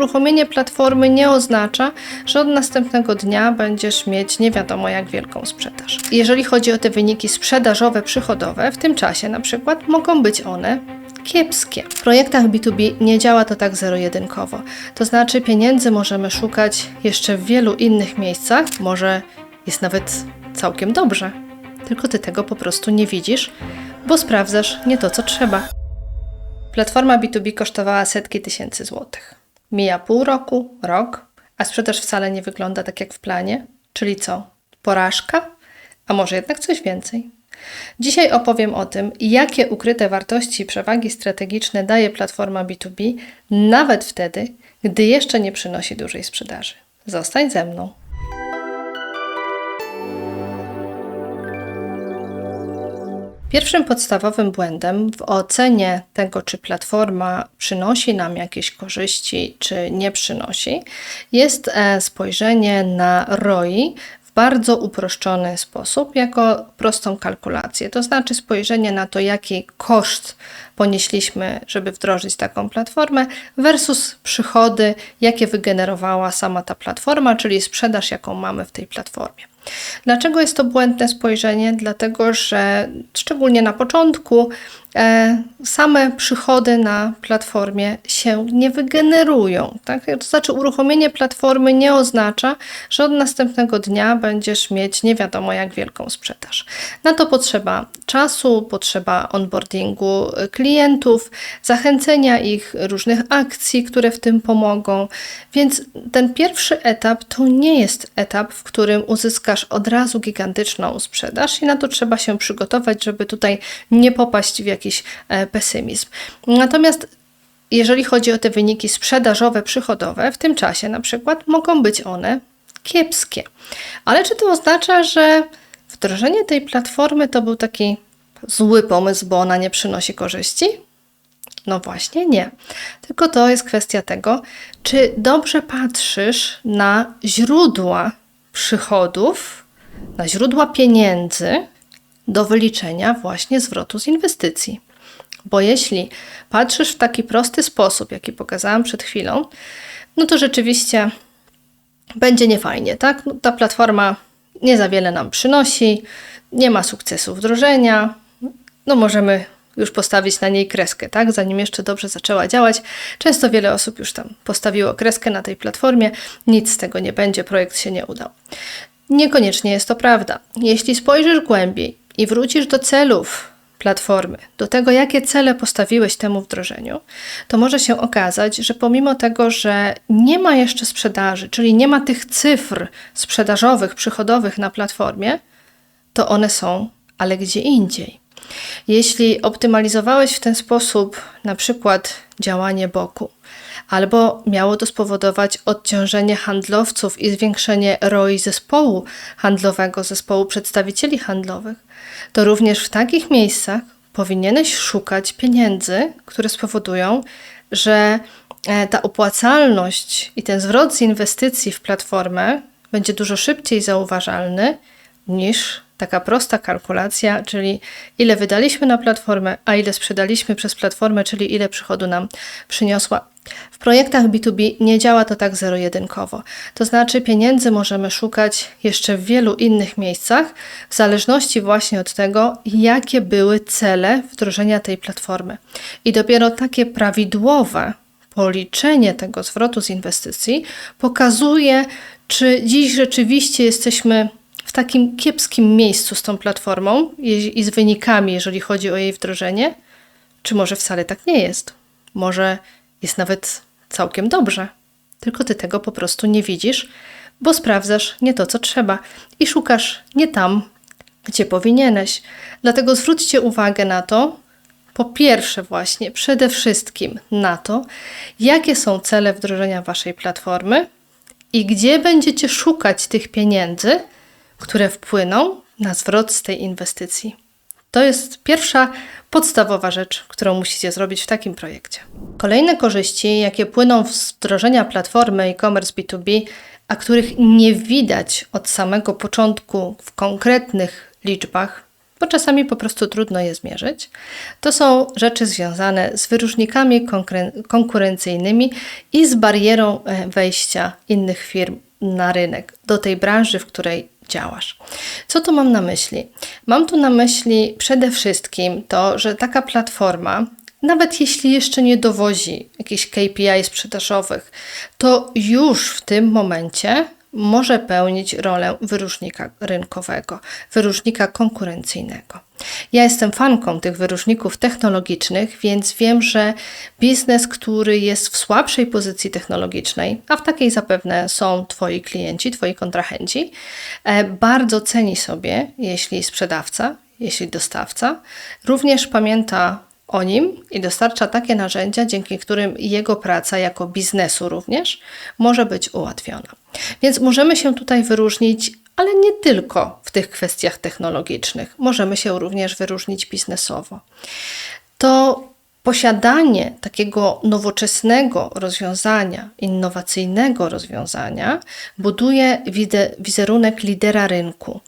uruchomienie platformy nie oznacza, że od następnego dnia będziesz mieć nie wiadomo jak wielką sprzedaż. Jeżeli chodzi o te wyniki sprzedażowe, przychodowe, w tym czasie na przykład mogą być one kiepskie. W projektach B2B nie działa to tak zero-jedynkowo. To znaczy pieniędzy możemy szukać jeszcze w wielu innych miejscach, może jest nawet całkiem dobrze. Tylko ty tego po prostu nie widzisz, bo sprawdzasz nie to, co trzeba. Platforma B2B kosztowała setki tysięcy złotych. Mija pół roku, rok, a sprzedaż wcale nie wygląda tak jak w planie. Czyli co? Porażka? A może jednak coś więcej? Dzisiaj opowiem o tym, jakie ukryte wartości i przewagi strategiczne daje platforma B2B, nawet wtedy, gdy jeszcze nie przynosi dużej sprzedaży. Zostań ze mną. Pierwszym podstawowym błędem w ocenie tego, czy platforma przynosi nam jakieś korzyści, czy nie przynosi, jest e, spojrzenie na ROI w bardzo uproszczony sposób, jako prostą kalkulację. To znaczy spojrzenie na to, jaki koszt ponieśliśmy, żeby wdrożyć taką platformę, versus przychody, jakie wygenerowała sama ta platforma, czyli sprzedaż, jaką mamy w tej platformie. Dlaczego jest to błędne spojrzenie? Dlatego, że szczególnie na początku same przychody na platformie się nie wygenerują. Tak? To znaczy, uruchomienie platformy nie oznacza, że od następnego dnia będziesz mieć nie wiadomo jak wielką sprzedaż. Na to potrzeba czasu, potrzeba onboardingu klientów, zachęcenia ich, różnych akcji, które w tym pomogą. Więc ten pierwszy etap to nie jest etap, w którym uzyskasz od razu gigantyczną sprzedaż i na to trzeba się przygotować, żeby tutaj nie popaść w jakiś e, pesymizm. Natomiast jeżeli chodzi o te wyniki sprzedażowe, przychodowe, w tym czasie na przykład mogą być one kiepskie. Ale czy to oznacza, że wdrożenie tej platformy to był taki zły pomysł, bo ona nie przynosi korzyści? No właśnie nie. Tylko to jest kwestia tego, czy dobrze patrzysz na źródła przychodów, na źródła pieniędzy do wyliczenia właśnie zwrotu z inwestycji. Bo jeśli patrzysz w taki prosty sposób, jaki pokazałam przed chwilą, no to rzeczywiście będzie niefajnie, tak? No, ta platforma nie za wiele nam przynosi, nie ma sukcesu wdrożenia, no możemy już postawić na niej kreskę, tak? Zanim jeszcze dobrze zaczęła działać. Często wiele osób już tam postawiło kreskę na tej platformie, nic z tego nie będzie, projekt się nie udał. Niekoniecznie jest to prawda. Jeśli spojrzysz głębiej i wrócisz do celów platformy, do tego, jakie cele postawiłeś temu wdrożeniu, to może się okazać, że pomimo tego, że nie ma jeszcze sprzedaży, czyli nie ma tych cyfr sprzedażowych, przychodowych na platformie, to one są, ale gdzie indziej. Jeśli optymalizowałeś w ten sposób na przykład działanie boku, albo miało to spowodować odciążenie handlowców i zwiększenie ROI zespołu handlowego, zespołu przedstawicieli handlowych, to również w takich miejscach powinieneś szukać pieniędzy, które spowodują, że e, ta opłacalność i ten zwrot z inwestycji w platformę będzie dużo szybciej zauważalny niż taka prosta kalkulacja, czyli ile wydaliśmy na platformę, a ile sprzedaliśmy przez platformę, czyli ile przychodu nam przyniosła. W projektach B2B nie działa to tak zero-jedynkowo. To znaczy, pieniędzy możemy szukać jeszcze w wielu innych miejscach, w zależności właśnie od tego, jakie były cele wdrożenia tej platformy. I dopiero takie prawidłowe policzenie tego zwrotu z inwestycji pokazuje, czy dziś rzeczywiście jesteśmy w takim kiepskim miejscu z tą platformą i z wynikami, jeżeli chodzi o jej wdrożenie, czy może wcale tak nie jest? Może jest nawet całkiem dobrze, tylko ty tego po prostu nie widzisz, bo sprawdzasz nie to, co trzeba i szukasz nie tam, gdzie powinieneś. Dlatego zwróćcie uwagę na to, po pierwsze, właśnie przede wszystkim na to, jakie są cele wdrożenia waszej platformy i gdzie będziecie szukać tych pieniędzy, które wpłyną na zwrot z tej inwestycji. To jest pierwsza podstawowa rzecz, którą musicie zrobić w takim projekcie. Kolejne korzyści, jakie płyną z wdrożenia platformy e-commerce B2B, a których nie widać od samego początku w konkretnych liczbach, bo czasami po prostu trudno je zmierzyć. To są rzeczy związane z wyróżnikami konkurencyjnymi i z barierą e, wejścia innych firm na rynek, do tej branży, w której działasz. Co tu mam na myśli? Mam tu na myśli przede wszystkim to, że taka platforma, nawet jeśli jeszcze nie dowozi jakichś KPI sprzedażowych, to już w tym momencie może pełnić rolę wyróżnika rynkowego, wyróżnika konkurencyjnego. Ja jestem fanką tych wyróżników technologicznych, więc wiem, że biznes, który jest w słabszej pozycji technologicznej, a w takiej zapewne są Twoi klienci, Twoi kontrahenci, e, bardzo ceni sobie, jeśli sprzedawca, jeśli dostawca również pamięta o nim i dostarcza takie narzędzia, dzięki którym jego praca jako biznesu również może być ułatwiona. Więc możemy się tutaj wyróżnić, ale nie tylko w tych kwestiach technologicznych, możemy się również wyróżnić biznesowo. To posiadanie takiego nowoczesnego rozwiązania, innowacyjnego rozwiązania buduje wizerunek lidera rynku.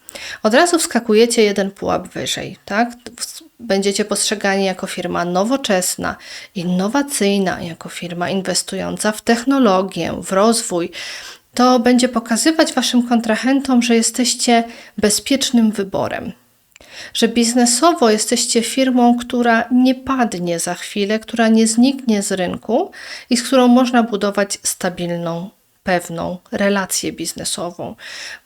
Od razu wskakujecie jeden pułap wyżej, tak? Będziecie postrzegani jako firma nowoczesna, innowacyjna, jako firma inwestująca w technologię, w rozwój. To będzie pokazywać Waszym kontrahentom, że jesteście bezpiecznym wyborem że biznesowo jesteście firmą, która nie padnie za chwilę, która nie zniknie z rynku i z którą można budować stabilną, pewną relację biznesową,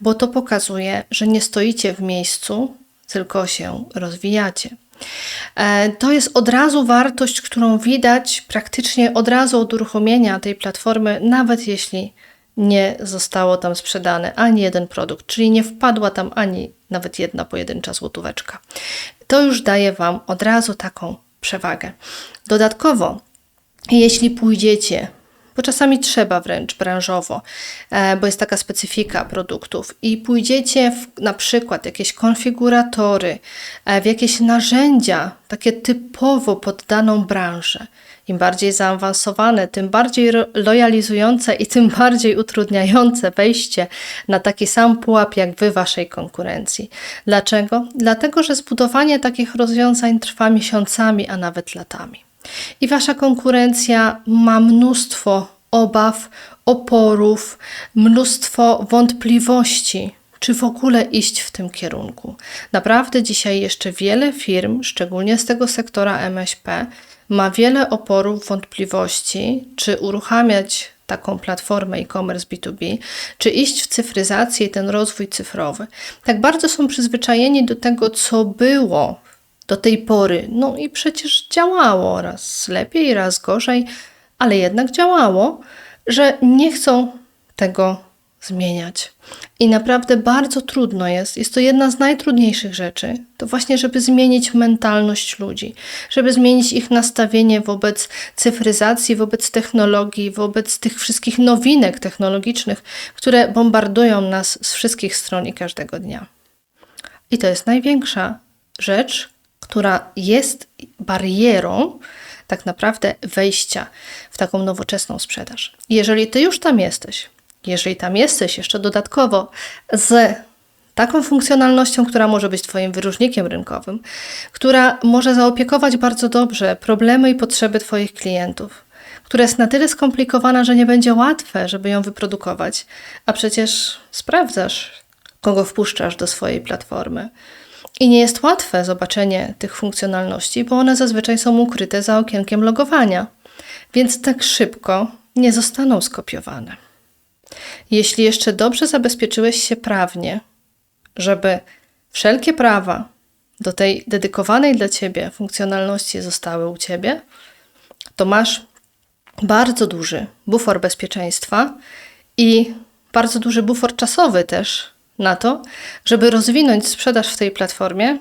bo to pokazuje, że nie stoicie w miejscu, tylko się rozwijacie. E, to jest od razu wartość, którą widać praktycznie od razu od uruchomienia tej platformy, nawet jeśli nie zostało tam sprzedane ani jeden produkt, czyli nie wpadła tam ani nawet jedna pojedyncza złotóweczka. To już daje Wam od razu taką przewagę. Dodatkowo, jeśli pójdziecie bo czasami trzeba wręcz branżowo, e, bo jest taka specyfika produktów i pójdziecie w na przykład jakieś konfiguratory, e, w jakieś narzędzia takie typowo pod daną branżę, im bardziej zaawansowane, tym bardziej lojalizujące i tym bardziej utrudniające wejście na taki sam pułap jak wy waszej konkurencji. Dlaczego? Dlatego, że zbudowanie takich rozwiązań trwa miesiącami, a nawet latami. I wasza konkurencja ma mnóstwo obaw, oporów, mnóstwo wątpliwości, czy w ogóle iść w tym kierunku. Naprawdę dzisiaj jeszcze wiele firm, szczególnie z tego sektora MŚP, ma wiele oporów, wątpliwości, czy uruchamiać taką platformę e-commerce B2B, czy iść w cyfryzację i ten rozwój cyfrowy. Tak bardzo są przyzwyczajeni do tego, co było do tej pory. No i przecież działało raz lepiej, raz gorzej, ale jednak działało, że nie chcą tego zmieniać. I naprawdę bardzo trudno jest, jest to jedna z najtrudniejszych rzeczy, to właśnie, żeby zmienić mentalność ludzi, żeby zmienić ich nastawienie wobec cyfryzacji, wobec technologii, wobec tych wszystkich nowinek technologicznych, które bombardują nas z wszystkich stron i każdego dnia. I to jest największa rzecz, która jest barierą tak naprawdę wejścia w taką nowoczesną sprzedaż. Jeżeli ty już tam jesteś, jeżeli tam jesteś jeszcze dodatkowo z taką funkcjonalnością, która może być Twoim wyróżnikiem rynkowym, która może zaopiekować bardzo dobrze problemy i potrzeby Twoich klientów, która jest na tyle skomplikowana, że nie będzie łatwe, żeby ją wyprodukować, a przecież sprawdzasz, kogo wpuszczasz do swojej platformy. I nie jest łatwe zobaczenie tych funkcjonalności, bo one zazwyczaj są ukryte za okienkiem logowania, więc tak szybko nie zostaną skopiowane. Jeśli jeszcze dobrze zabezpieczyłeś się prawnie, żeby wszelkie prawa do tej dedykowanej dla ciebie funkcjonalności zostały u ciebie, to masz bardzo duży bufor bezpieczeństwa i bardzo duży bufor czasowy też na to, żeby rozwinąć sprzedaż w tej platformie,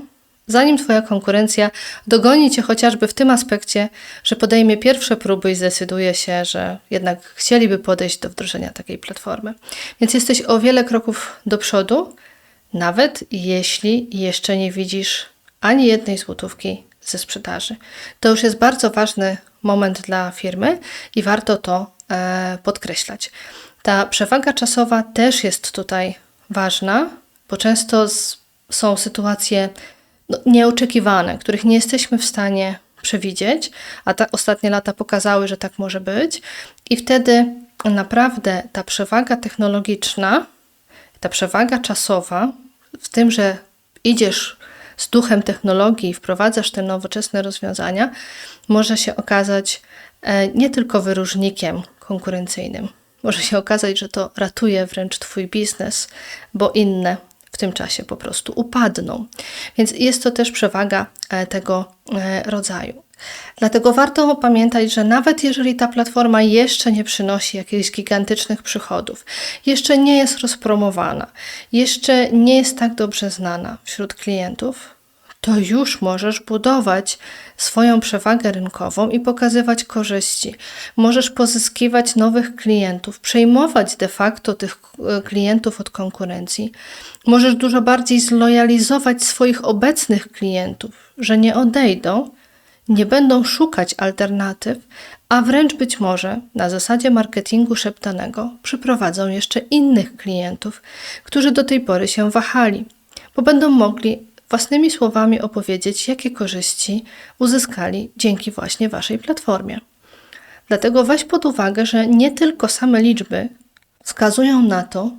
zanim Twoja konkurencja dogoni Cię chociażby w tym aspekcie, że podejmie pierwsze próby i zdecyduje się, że jednak chcieliby podejść do wdrożenia takiej platformy. Więc jesteś o wiele kroków do przodu, nawet jeśli jeszcze nie widzisz ani jednej złotówki ze sprzedaży. To już jest bardzo ważny moment dla firmy i warto to e, podkreślać. Ta przewaga czasowa też jest tutaj ważna, bo często z, są sytuacje no, nieoczekiwane, których nie jesteśmy w stanie przewidzieć, a ta, ostatnie lata pokazały, że tak może być, i wtedy naprawdę ta przewaga technologiczna, ta przewaga czasowa, w tym, że idziesz z duchem technologii i wprowadzasz te nowoczesne rozwiązania, może się okazać e, nie tylko wyróżnikiem konkurencyjnym. Może się okazać, że to ratuje wręcz Twój biznes, bo inne w tym czasie po prostu upadną. Więc jest to też przewaga e, tego e, rodzaju. Dlatego warto pamiętać, że nawet jeżeli ta platforma jeszcze nie przynosi jakichś gigantycznych przychodów, jeszcze nie jest rozpromowana, jeszcze nie jest tak dobrze znana wśród klientów, to już możesz budować swoją przewagę rynkową i pokazywać korzyści. Możesz pozyskiwać nowych klientów, przejmować de facto tych e, klientów od konkurencji. Możesz dużo bardziej zlojalizować swoich obecnych klientów, że nie odejdą, nie będą szukać alternatyw, a wręcz być może na zasadzie marketingu szeptanego przyprowadzą jeszcze innych klientów, którzy do tej pory się wahali, bo będą mogli własnymi słowami opowiedzieć, jakie korzyści uzyskali dzięki właśnie Waszej platformie. Dlatego weź pod uwagę, że nie tylko same liczby wskazują na to,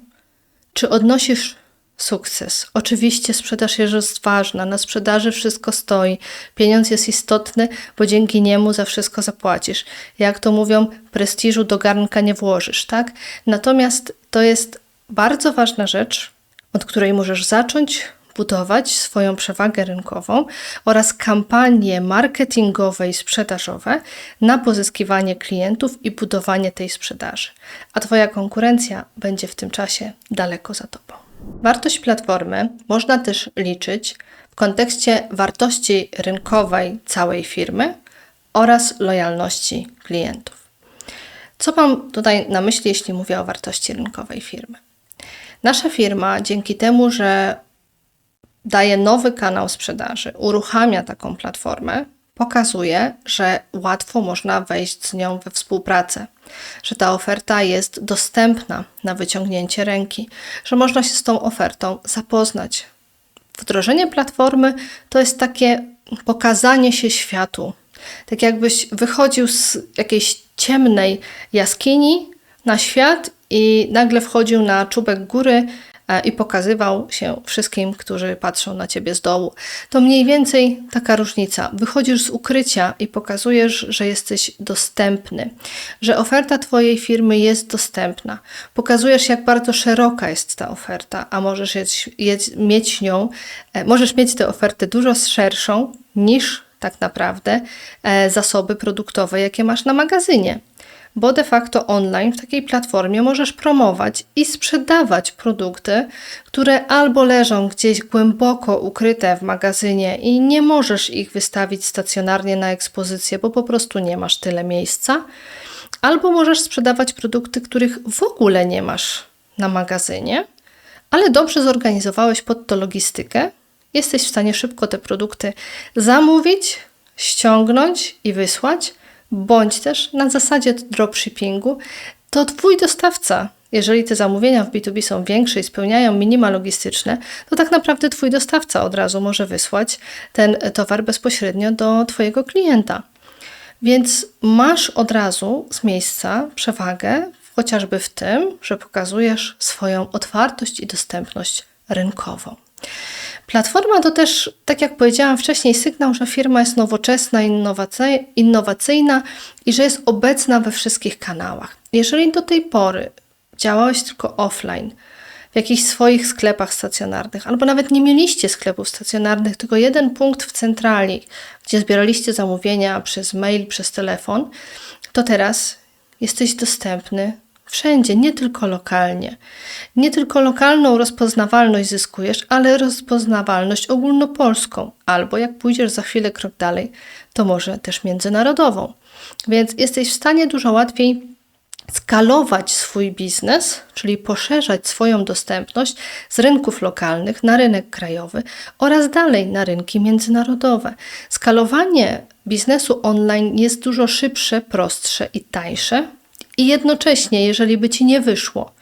czy odnosisz sukces. Oczywiście sprzedaż jest ważna, na sprzedaży wszystko stoi. Pieniądz jest istotny, bo dzięki niemu za wszystko zapłacisz. Jak to mówią, prestiżu do garnka nie włożysz, tak? Natomiast to jest bardzo ważna rzecz, od której możesz zacząć budować swoją przewagę rynkową oraz kampanie marketingowe i sprzedażowe na pozyskiwanie klientów i budowanie tej sprzedaży. A Twoja konkurencja będzie w tym czasie daleko za Tobą. Wartość platformy można też liczyć w kontekście wartości rynkowej całej firmy oraz lojalności klientów. Co mam tutaj na myśli, jeśli mówię o wartości rynkowej firmy? Nasza firma, dzięki temu, że daje nowy kanał sprzedaży, uruchamia taką platformę, pokazuje, że łatwo można wejść z nią we współpracę, że ta oferta jest dostępna na wyciągnięcie ręki, że można się z tą ofertą zapoznać. Wdrożenie platformy to jest takie pokazanie się światu. Tak jakbyś wychodził z jakiejś ciemnej jaskini na świat i nagle wchodził na czubek góry i pokazywał się wszystkim, którzy patrzą na ciebie z dołu. To mniej więcej taka różnica. Wychodzisz z ukrycia i pokazujesz, że jesteś dostępny, że oferta Twojej firmy jest dostępna. Pokazujesz, jak bardzo szeroka jest ta oferta, a możesz mieć nią, e, możesz mieć tę ofertę dużo szerszą niż tak naprawdę e, zasoby produktowe, jakie masz na magazynie bo de facto online w takiej platformie możesz promować i sprzedawać produkty, które albo leżą gdzieś głęboko ukryte w magazynie i nie możesz ich wystawić stacjonarnie na ekspozycję, bo po prostu nie masz tyle miejsca, albo możesz sprzedawać produkty, których w ogóle nie masz na magazynie, ale dobrze zorganizowałeś pod to logistykę. Jesteś w stanie szybko te produkty zamówić, ściągnąć i wysłać bądź też na zasadzie dropshippingu, to Twój dostawca, jeżeli te zamówienia w B2B są większe i spełniają minima logistyczne, to tak naprawdę Twój dostawca od razu może wysłać ten towar bezpośrednio do Twojego klienta. Więc masz od razu z miejsca przewagę, chociażby w tym, że pokazujesz swoją otwartość i dostępność rynkową. Platforma to też, tak jak powiedziałam wcześniej, sygnał, że firma jest nowoczesna, innowacyjna i że jest obecna we wszystkich kanałach. Jeżeli do tej pory działałeś tylko offline, w jakichś swoich sklepach stacjonarnych, albo nawet nie mieliście sklepów stacjonarnych, tylko jeden punkt w centrali, gdzie zbieraliście zamówienia przez mail, przez telefon, to teraz jesteś dostępny Wszędzie, nie tylko lokalnie. Nie tylko lokalną rozpoznawalność zyskujesz, ale rozpoznawalność ogólnopolską, albo jak pójdziesz za chwilę krok dalej, to może też międzynarodową. Więc jesteś w stanie dużo łatwiej skalować swój biznes, czyli poszerzać swoją dostępność z rynków lokalnych na rynek krajowy oraz dalej na rynki międzynarodowe. Skalowanie biznesu online jest dużo szybsze, prostsze i tańsze i jednocześnie, jeżeli by ci nie wyszło,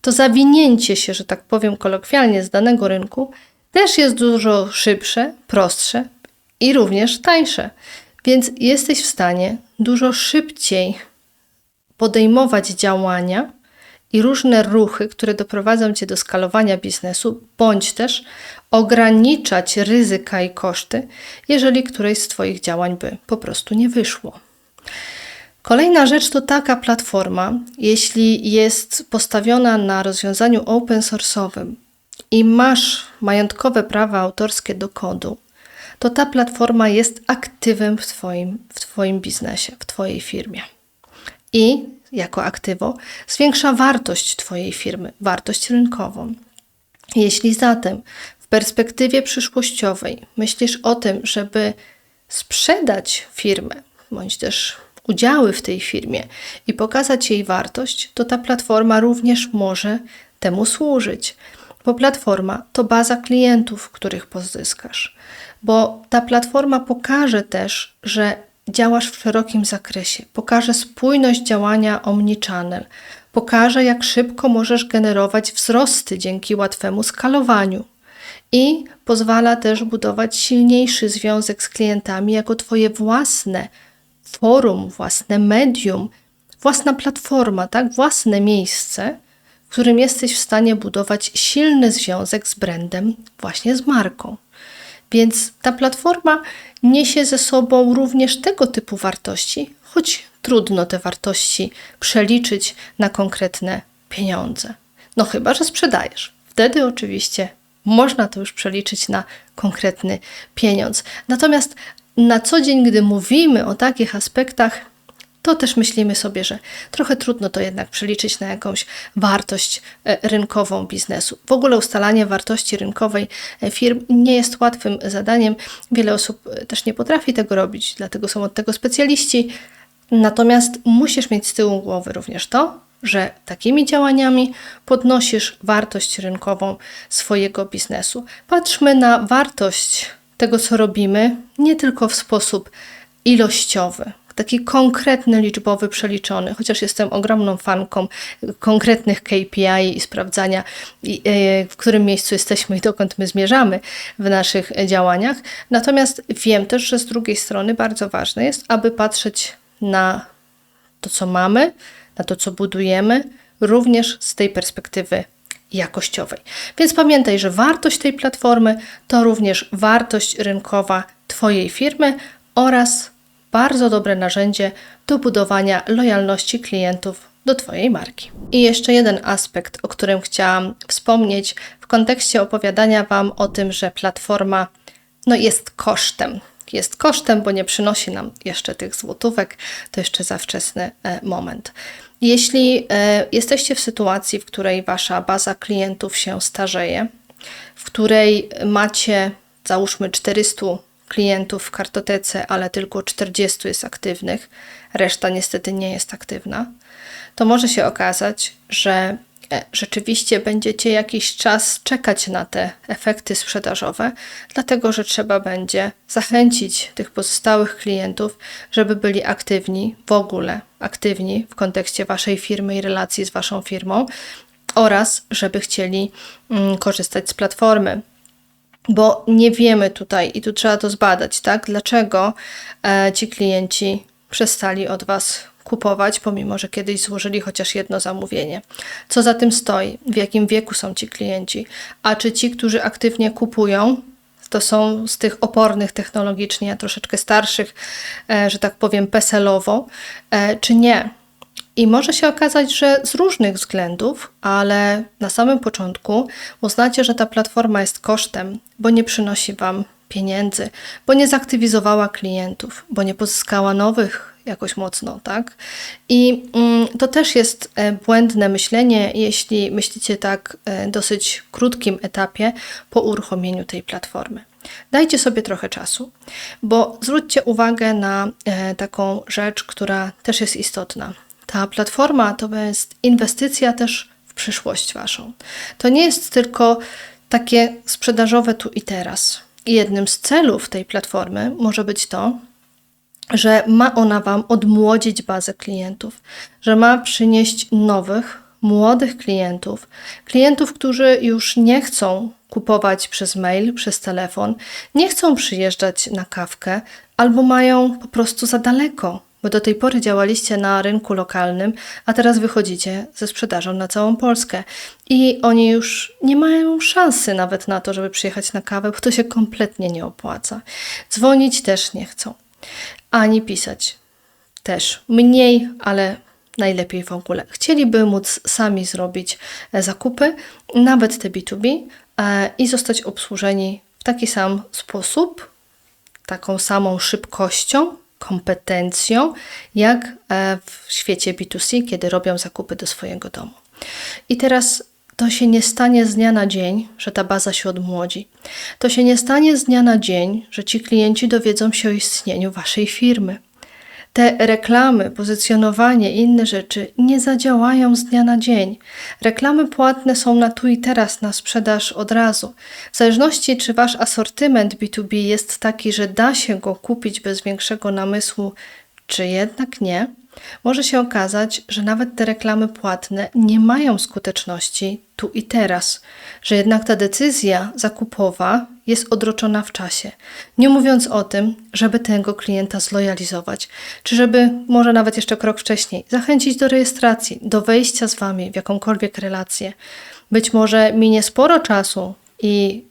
to zawinięcie się, że tak powiem kolokwialnie, z danego rynku też jest dużo szybsze, prostsze i również tańsze. Więc jesteś w stanie dużo szybciej podejmować działania i różne ruchy, które doprowadzą cię do skalowania biznesu, bądź też ograniczać ryzyka i koszty, jeżeli któreś z Twoich działań by po prostu nie wyszło. Kolejna rzecz to taka platforma, jeśli jest postawiona na rozwiązaniu open source'owym i masz majątkowe prawa autorskie do kodu, to ta platforma jest aktywem w Twoim, w twoim biznesie, w Twojej firmie. I jako aktywo zwiększa wartość Twojej firmy, wartość rynkową. Jeśli zatem w perspektywie przyszłościowej myślisz o tym, żeby sprzedać firmę, bądź też udziały w tej firmie i pokazać jej wartość, to ta platforma również może temu służyć. Bo platforma to baza klientów, których pozyskasz. Bo ta platforma pokaże też, że działasz w szerokim zakresie, pokaże spójność działania omnichannel, pokaże jak szybko możesz generować wzrosty dzięki łatwemu skalowaniu i pozwala też budować silniejszy związek z klientami jako Twoje własne forum, własne medium, własna platforma, tak, własne miejsce, w którym jesteś w stanie budować silny związek z brandem, właśnie z marką. Więc ta platforma niesie ze sobą również tego typu wartości, choć trudno te wartości przeliczyć na konkretne pieniądze. No chyba, że sprzedajesz. Wtedy oczywiście można to już przeliczyć na konkretny pieniądz. Natomiast na co dzień, gdy mówimy o takich aspektach, to też myślimy sobie, że trochę trudno to jednak przeliczyć na jakąś wartość e, rynkową biznesu. W ogóle ustalanie wartości rynkowej e, firm nie jest łatwym zadaniem. Wiele osób e, też nie potrafi tego robić, dlatego są od tego specjaliści. Natomiast musisz mieć z tyłu głowy również to, że takimi działaniami podnosisz wartość rynkową swojego biznesu. Patrzmy na wartość tego, co robimy, nie tylko w sposób ilościowy, taki konkretny, liczbowy, przeliczony, chociaż jestem ogromną fanką konkretnych KPI i sprawdzania, e, w którym miejscu jesteśmy i dokąd my zmierzamy w naszych działaniach. Natomiast wiem też, że z drugiej strony bardzo ważne jest, aby patrzeć na to, co mamy, na to, co budujemy, również z tej perspektywy jakościowej. Więc pamiętaj, że wartość tej platformy to również wartość rynkowa Twojej firmy oraz bardzo dobre narzędzie do budowania lojalności klientów do Twojej marki. I jeszcze jeden aspekt, o którym chciałam wspomnieć w kontekście opowiadania Wam o tym, że platforma no, jest kosztem. Jest kosztem, bo nie przynosi nam jeszcze tych złotówek, to jeszcze za wczesny e, moment. Jeśli e, jesteście w sytuacji, w której wasza baza klientów się starzeje, w której macie załóżmy 400 klientów w kartotece, ale tylko 40 jest aktywnych, reszta niestety nie jest aktywna, to może się okazać, że rzeczywiście będziecie jakiś czas czekać na te efekty sprzedażowe, dlatego że trzeba będzie zachęcić tych pozostałych klientów, żeby byli aktywni w ogóle, aktywni w kontekście waszej firmy i relacji z waszą firmą oraz żeby chcieli mm, korzystać z platformy bo nie wiemy tutaj i tu trzeba to zbadać, tak? Dlaczego e, ci klienci przestali od Was kupować, pomimo że kiedyś złożyli chociaż jedno zamówienie. Co za tym stoi? W jakim wieku są ci klienci? A czy ci, którzy aktywnie kupują, to są z tych opornych technologicznie, a troszeczkę starszych, e, że tak powiem, peselowo, e, czy nie? I może się okazać, że z różnych względów, ale na samym początku uznacie, że ta platforma jest kosztem, bo nie przynosi Wam pieniędzy, bo nie zaktywizowała klientów, bo nie pozyskała nowych jakoś mocno, tak? I mm, to też jest e, błędne myślenie, jeśli myślicie tak e, dosyć krótkim etapie po uruchomieniu tej platformy. Dajcie sobie trochę czasu, bo zwróćcie uwagę na e, taką rzecz, która też jest istotna. Ta platforma to jest inwestycja też w przyszłość Waszą. To nie jest tylko takie sprzedażowe tu i teraz. Jednym z celów tej platformy może być to, że ma ona Wam odmłodzić bazę klientów, że ma przynieść nowych, młodych klientów, klientów, którzy już nie chcą kupować przez mail, przez telefon, nie chcą przyjeżdżać na kawkę albo mają po prostu za daleko, bo do tej pory działaliście na rynku lokalnym, a teraz wychodzicie ze sprzedażą na całą Polskę i oni już nie mają szansy nawet na to, żeby przyjechać na kawę, bo to się kompletnie nie opłaca. Dzwonić też nie chcą, ani pisać też mniej, ale najlepiej w ogóle. Chcieliby móc sami zrobić e, zakupy, nawet te B2B, e, i zostać obsłużeni w taki sam sposób, taką samą szybkością, kompetencją, jak e, w świecie B2C, kiedy robią zakupy do swojego domu. I teraz to się nie stanie z dnia na dzień, że ta baza się odmłodzi. To się nie stanie z dnia na dzień, że ci klienci dowiedzą się o istnieniu waszej firmy. Te reklamy, pozycjonowanie i inne rzeczy nie zadziałają z dnia na dzień. Reklamy płatne są na tu i teraz, na sprzedaż od razu. W zależności, czy wasz asortyment B2B jest taki, że da się go kupić bez większego namysłu, czy jednak nie, może się okazać, że nawet te reklamy płatne nie mają skuteczności tu i teraz, że jednak ta decyzja zakupowa jest odroczona w czasie. Nie mówiąc o tym, żeby tego klienta zlojalizować, czy żeby może nawet jeszcze krok wcześniej zachęcić do rejestracji, do wejścia z Wami w jakąkolwiek relację. Być może minie sporo czasu i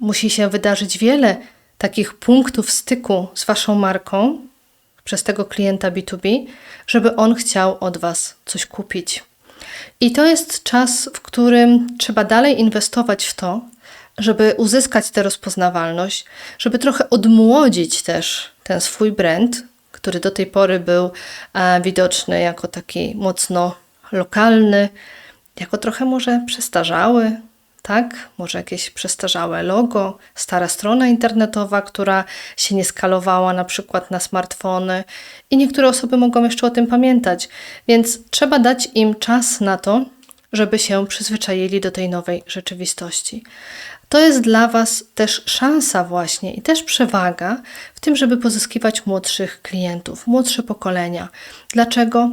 musi się wydarzyć wiele takich punktów styku z Waszą marką, przez tego klienta B2B, żeby on chciał od Was coś kupić. I to jest czas, w którym trzeba dalej inwestować w to, żeby uzyskać tę rozpoznawalność, żeby trochę odmłodzić też ten swój brand, który do tej pory był e, widoczny jako taki mocno lokalny, jako trochę może przestarzały, tak? Może jakieś przestarzałe logo, stara strona internetowa, która się nie skalowała na przykład na smartfony i niektóre osoby mogą jeszcze o tym pamiętać, więc trzeba dać im czas na to, żeby się przyzwyczaili do tej nowej rzeczywistości. To jest dla Was też szansa, właśnie i też przewaga w tym, żeby pozyskiwać młodszych klientów, młodsze pokolenia. Dlaczego?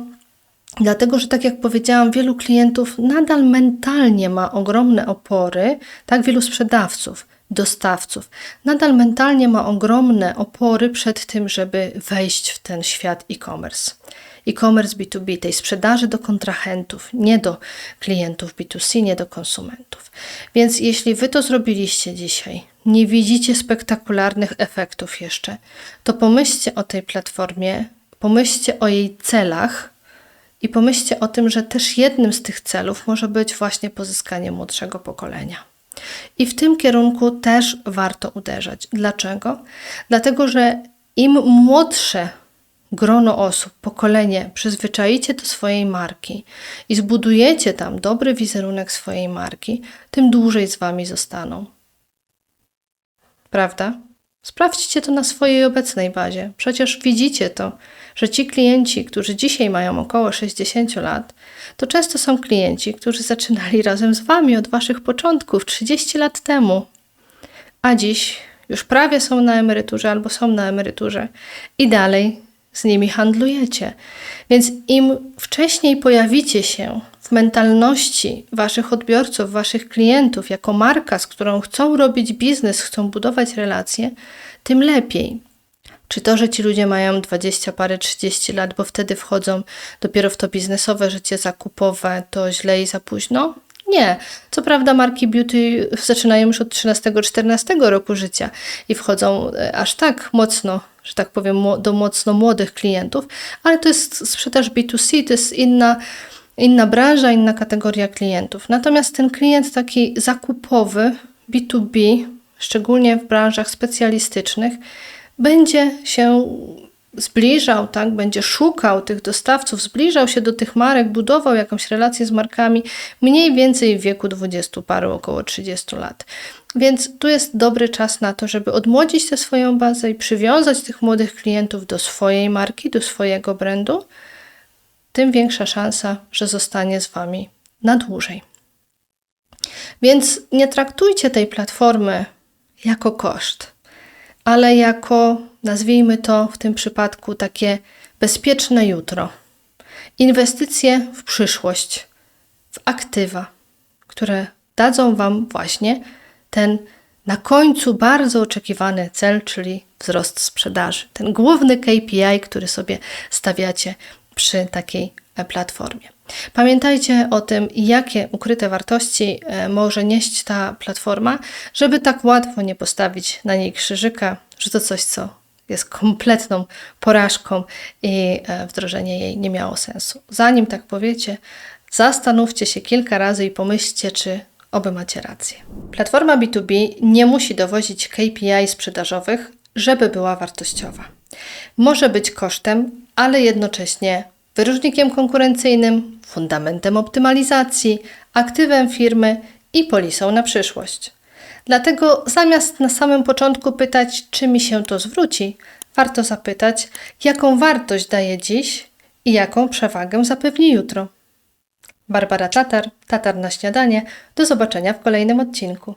Dlatego, że tak jak powiedziałam, wielu klientów nadal mentalnie ma ogromne opory, tak wielu sprzedawców, dostawców, nadal mentalnie ma ogromne opory przed tym, żeby wejść w ten świat e-commerce. E-commerce B2B, tej sprzedaży do kontrahentów, nie do klientów B2C, nie do konsumentów. Więc jeśli Wy to zrobiliście dzisiaj, nie widzicie spektakularnych efektów jeszcze, to pomyślcie o tej platformie, pomyślcie o jej celach, i pomyślcie o tym, że też jednym z tych celów może być właśnie pozyskanie młodszego pokolenia. I w tym kierunku też warto uderzać. Dlaczego? Dlatego, że im młodsze grono osób, pokolenie przyzwyczajicie do swojej marki i zbudujecie tam dobry wizerunek swojej marki, tym dłużej z wami zostaną. Prawda? Sprawdźcie to na swojej obecnej bazie. Przecież widzicie to, że ci klienci, którzy dzisiaj mają około 60 lat, to często są klienci, którzy zaczynali razem z Wami od Waszych początków 30 lat temu, a dziś już prawie są na emeryturze albo są na emeryturze i dalej z nimi handlujecie. Więc im wcześniej pojawicie się w mentalności Waszych odbiorców, Waszych klientów jako marka, z którą chcą robić biznes, chcą budować relacje, tym lepiej. Czy to, że ci ludzie mają 20 parę, 30 lat, bo wtedy wchodzą dopiero w to biznesowe życie zakupowe, to źle i za późno? Nie. Co prawda marki beauty zaczynają już od 13-14 roku życia i wchodzą e, aż tak mocno, że tak powiem, do mocno młodych klientów, ale to jest sprzedaż B2C, to jest inna, inna branża, inna kategoria klientów. Natomiast ten klient taki zakupowy, B2B, szczególnie w branżach specjalistycznych, będzie się zbliżał, tak, będzie szukał tych dostawców, zbliżał się do tych marek, budował jakąś relację z markami mniej więcej w wieku 20 paru, około 30 lat. Więc tu jest dobry czas na to, żeby odmłodzić tę swoją bazę i przywiązać tych młodych klientów do swojej marki, do swojego brandu, tym większa szansa, że zostanie z Wami na dłużej. Więc nie traktujcie tej platformy jako koszt ale jako, nazwijmy to w tym przypadku, takie bezpieczne jutro. Inwestycje w przyszłość, w aktywa, które dadzą Wam właśnie ten na końcu bardzo oczekiwany cel, czyli wzrost sprzedaży. Ten główny KPI, który sobie stawiacie przy takiej e, platformie. Pamiętajcie o tym, jakie ukryte wartości e, może nieść ta platforma, żeby tak łatwo nie postawić na niej krzyżyka, że to coś, co jest kompletną porażką i e, wdrożenie jej nie miało sensu. Zanim tak powiecie, zastanówcie się kilka razy i pomyślcie, czy oby macie rację. Platforma B2B nie musi dowozić KPI sprzedażowych, żeby była wartościowa. Może być kosztem, ale jednocześnie wyróżnikiem konkurencyjnym, fundamentem optymalizacji, aktywem firmy i polisą na przyszłość. Dlatego zamiast na samym początku pytać, czy mi się to zwróci, warto zapytać, jaką wartość daje dziś i jaką przewagę zapewni jutro. Barbara Tatar, Tatar na śniadanie. Do zobaczenia w kolejnym odcinku.